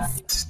Yeah.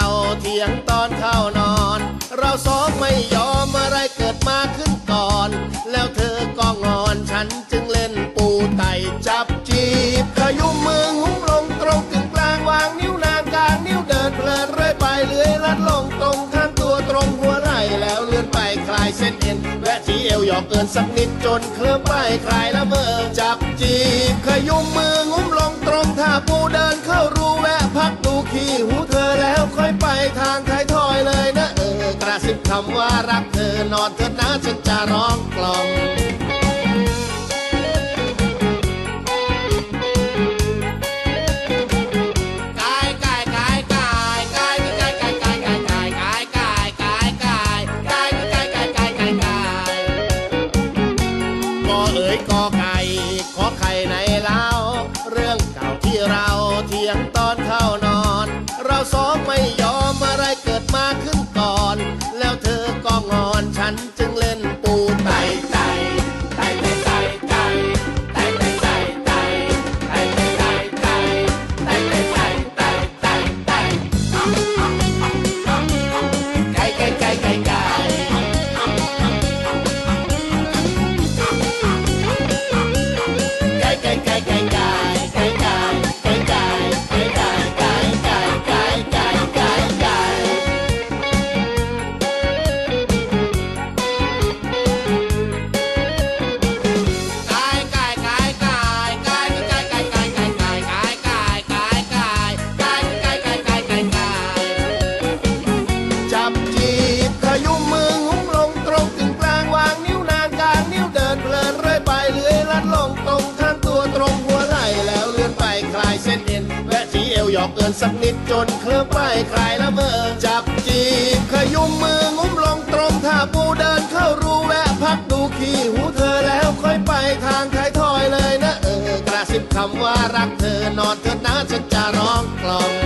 ข้านอน เราสองไม่ยอมอะไรเกิดมาขึ้นก่อน แล้วเธอก็งอนฉันจึงเล่นปูไต่จับจีบขยุมมือหุ้มลงตรงกึ่งกลางวางนิ้วนางกลางนิ้วเดินเพลินเรื่อยไปเลื้อยลัดลงตรงข้างตัวตรงหัวไหล่แล้วเลื่อนไปคลายเส้นเอ็นแวะที่เอวหยอกเอินสักนิดจนเคลิ้มไปคลายละเมอจับจี สิบคำว่ารักเธอนอนเถิดนะฉันจะร้องกล่อม เอวหยอกเกินสักนิดจนเคลิ้มไปคลายละเมอจับจีบขยุมมืองุ้มลงตรงท่าปูเดินเข้ารูแวะพักดูขี้หูเธอแล้วค่อยไปทางท้ายทอยเลยนะเออกระซิบคำว่ารักเธอนอนเถิดนะฉันจะร้องกล่อง